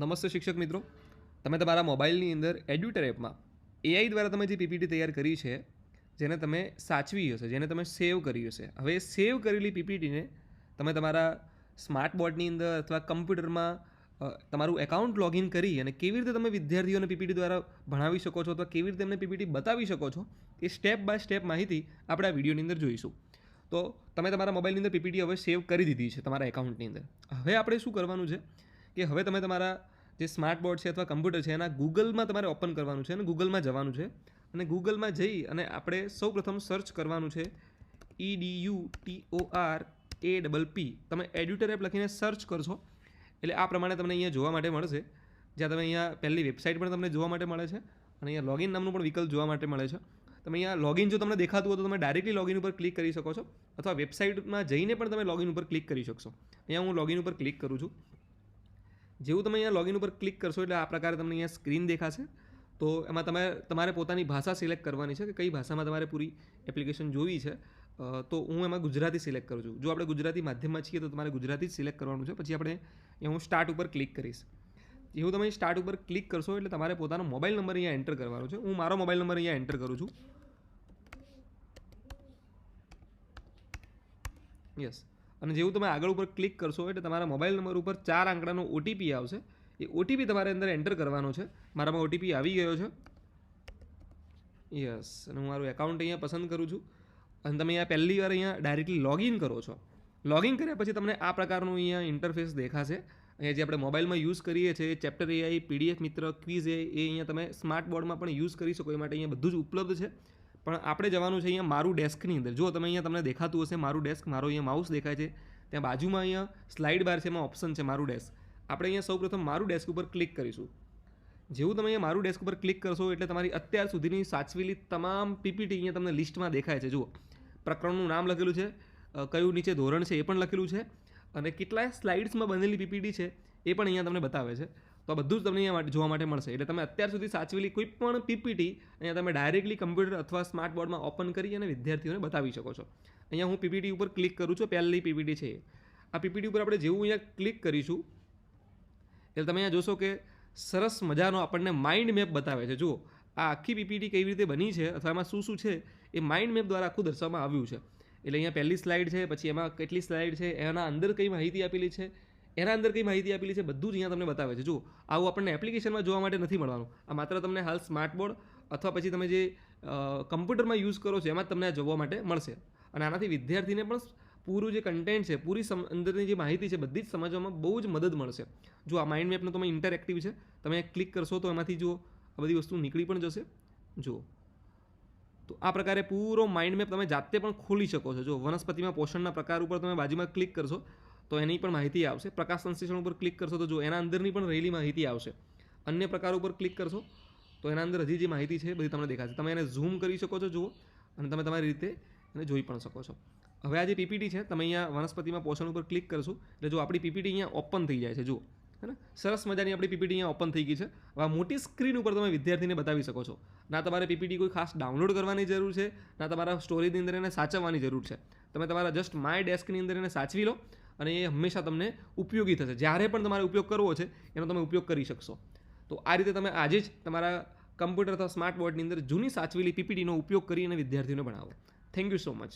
નમસ્તે શિક્ષક મિત્રો. તમે તમારા મોબાઈલની અંદર એડ્યુટર એપમાં એઆઈ દ્વારા તમે જે પીપીટી તૈયાર કરી છે, જેને તમે સાચવી હશે, જેને તમે સેવ કરી હશે. હવે સેવ કરેલી પીપીટીને તમે તમારા સ્માર્ટ બોર્ડની અંદર અથવા કમ્પ્યુટરમાં તમારું એકાઉન્ટ લોગિન કરી અને કેવી રીતે તમે વિદ્યાર્થીઓને પીપીટી દ્વારા ભણાવી શકો છો અથવા કેવી રીતે એમને પીપીટી બતાવી શકો છો, એ સ્ટેપ બાય સ્ટેપ માહિતી આપણે આ વિડીયોની અંદર જોઈશું. તો તમે તમારા મોબાઈલની અંદર પીપીટી હવે સેવ કરી દીધી છે તમારા એકાઉન્ટની અંદર. હવે આપણે શું કરવાનું છે? કે હવે તમે તમારા જે સ્માર્ટ બોર્ડ છે અથવા કમ્પ્યુટર છે, એના ગૂગલમાં તમારે ઓપન કરવાનું છે અને ગૂગલમાં જવાનું છે. અને ગૂગલમાં જઈ અને આપણે સૌ પ્રથમ સર્ચ કરવાનું છે E D U T O R A double P તમે એડ્યુટર એપ લખીને સર્ચ કરશો. એટલે આ પ્રમાણે તમને અહીંયા જોવા માટે મળશે. જ્યાં તમે અહીંયા પહેલી વેબસાઇટ પણ તમને જોવા માટે મળે છે અને અહીંયા લોગિન નામનું પણ વિકલ્પ જોવા માટે મળે છે. તમે અહીંયા લોગિન જો તમને દેખાતું હોય તો તમે ડાયરેક્ટલી લોગિન ઉપર ક્લિક કરી શકો છો અથવા વેબસાઇટમાં જઈને પણ તમે લોગિન ઉપર ક્લિક કરી શકશો. અહીંયા હું લોગિન ઉપર ક્લિક કરું છું. જેવું તમે અહીંયા લોગિન ઉપર ક્લિક કરશો એટલે આ પ્રકારે તમને અહીંયા સ્ક્રીન દેખાશે. તો એમાં તમે, તમારે પોતાની ભાષા સિલેક્ટ કરવાની છે કે કઈ ભાષામાં તમારે પૂરી એપ્લિકેશન જોવી છે. તો હું એમાં ગુજરાતી સિલેક્ટ કરું છું. જો આપણે ગુજરાતી માધ્યમમાં છીએ તો તમારે ગુજરાતી જ સિલેક્ટ કરવાનું છે. પછી આપણે હું સ્ટાર્ટ ઉપર ક્લિક કરીશ. જેવું તમે સ્ટાર્ટ ઉપર ક્લિક કરશો એટલે તમારે પોતાનો મોબાઈલ નંબર અહીંયા એન્ટર કરવાનો છે. હું મારો મોબાઈલ નંબર અહીંયા એન્ટર કરું છું. યસ અને જેવું તમે આગળ ઉપર ક્લિક કરશો એટલે તમારા મોબાઈલ નંબર ઉપર ચાર આંકડાનો ઓટીપી આવશે. એ ઓટીપી તમારે અંદર એન્ટર કરવાનો છે. મારામાં ઓટીપી આવી ગયો છે. યસ અને હું મારું એકાઉન્ટ અહીંયા પસંદ કરું છું. અને તમે અહીંયા પહેલી વાર અહીંયા ડાયરેક્ટલી લોગિન કરો છો. લોગિન કર્યા પછી તમને આ પ્રકારનું અહીંયા ઇન્ટરફેસ દેખાશે. અહીંયા જે આપણે મોબાઈલમાં યુઝ કરીએ છીએ ચેપ્ટર એઆઈ પીડીએફ મિત્ર ક્વિઝ એ અહીંયા તમે સ્માર્ટ બોર્ડમાં પણ યુઝ કરી શકો. એ માટે અહીંયા બધું જ ઉપલબ્ધ છે. પણ આપણે જવાનું છે અહીંયા મારું ડેસ્કની અંદર. જો તમે અહીંયા તમને દેખાતું હશે, મારું ડેસ્ક, મારો અહીંયા માઉસ દેખાય છે. ત્યાં બાજુમાં અહીંયા સ્લાઇડ બાર છે, એમાં ઓપ્શન છે મારું ડેસ્ક. આપણે અહીંયા સૌપ્રથમ મારું ડેસ્ક ઉપર ક્લિક કરીશું. જેવું તમે અહીંયા મારું ડેસ્ક ઉપર ક્લિક કરશો, એટલે તમારી અત્યાર સુધીની સાચવેલી તમામ પીપીટી અહીંયા તમને લિસ્ટમાં દેખાય છે. જુઓ, પ્રકરણનું નામ લખેલું છે કયું નીચે ધોરણ છે એ પણ લખેલું છે, અને કેટલાય સ્લાઇડ્સમાં બનેલી પીપીટી છે એ પણ અહીંયા તમને બતાવે છે. તો આ બધું જ તમને અહીંયા જોવા માટે મળશે. એટલે તમે અત્યાર સુધી સાચવેલી કોઈ પણ પીપીટી અહીંયા તમે ડાયરેક્ટલી કમ્પ્યુટર અથવા સ્માર્ટ બોર્ડમાં ઓપન કરી અને વિદ્યાર્થીઓને બતાવી શકો છો. અહીંયા હું પીપીટી ઉપર ક્લિક કરું છું, પહેલી પીપીટી છે આ પીપીટી ઉપર આપણે જેવું અહીંયા ક્લિક કરીશું, એટલે તમે અહીંયા જોશો કે સરસ મજાનો આપણને માઇન્ડ મેપ બતાવે છે. જુઓ, આ આખી પીપીટી કેવી રીતે બની છે અથવા એમાં શું શું છે એ માઇન્ડ મેપ દ્વારા આખું દર્શાવવામાં આવ્યું છે. એટલે અહીંયા પહેલી સ્લાઇડ છે, પછી એમાં કેટલી સ્લાઇડ છે, એના અંદર કઈ માહિતી આપેલી છે એના અંદર કઈ માહિતી આપેલી છે, બધું જ અહીંયા તમને બતાવે છે. જુઓ આવું આપણને એપ્લિકેશનમાં જોવા માટે નથી મળવાનું. આ માત્ર તમને હાલ સ્માર્ટ બોર્ડ અથવા પછી તમે જે કમ્પ્યુટરમાં યુઝ કરો છો, એમાં જ તમને આ જોવા માટે મળશે. અને આનાથી વિદ્યાર્થીને પણ પૂરું જે કન્ટેન્ટ છે, પૂરી અંદરની જે માહિતી છે, બધી જ સમજવામાં બહુ જ મદદ મળશે. જો આ માઇન્ડ મેપનો તમે ઇન્ટરેક્ટિવ છે, તમે ક્લિક કરશો તો એમાંથી જો આ બધી વસ્તુ નીકળી પણ જશે. જુઓ તો આ પ્રકારે પૂરો માઇન્ડ મેપ તમે જાતે પણ ખોલી શકો છો. જો વનસ્પતિમાં પોષણના પ્રકાર ઉપર તમે બાજુમાં ક્લિક કરશો તો એની પણ માહિતી આવશે. પ્રકાશ સંશ્લેષણ ઉપર ક્લિક કરશો તો જો એના અંદરની પણ રહેલી માહિતી આવશે. અન્ય પ્રકાર ઉપર ક્લિક કરશો તો એના અંદર હજી જે માહિતી છે બધી તમને દેખાશે. તમે એને ઝૂમ કરી શકો છો, જુઓ. અને તમે તમારી રીતે એને જોઈ પણ શકો છો. હવે આ જે પીપીટી છે, તમે અહીંયા વનસ્પતિમાં પોષણ ઉપર ક્લિક કરશો. એટલે જો આપણી પીપીટી અહીંયા ઓપન થઈ જાય છે, જુઓ. હે ને સરસ મજાની આપણી પીપીટી અહીંયા ઓપન થઈ ગઈ છે. હવે મોટી સ્ક્રીન ઉપર તમે વિદ્યાર્થીને બતાવી શકો છો. ના તમારે પીપીટી કોઈ ખાસ ડાઉનલોડ કરવાની જરૂર છે, ના તમારા સ્ટોરેજની અંદર એને સાચવવાની જરૂર છે. તમે તમારા જસ્ટ માય ડેસ્કની અંદર એને સાચવી લો. અને એ હંમેશા તમને ઉપયોગી થશે. જ્યારે પણ તમારે ઉપયોગ કરવો છે, એનો તમે ઉપયોગ કરી શકશો. તો આ રીતે તમે આજે જ તમારા કમ્પ્યુટર અથવા સ્માર્ટ બોર્ડની અંદર જૂની સાચવેલી પીપીટીનો ઉપયોગ કરીને વિદ્યાર્થીઓને ભણાવો. Thank you so much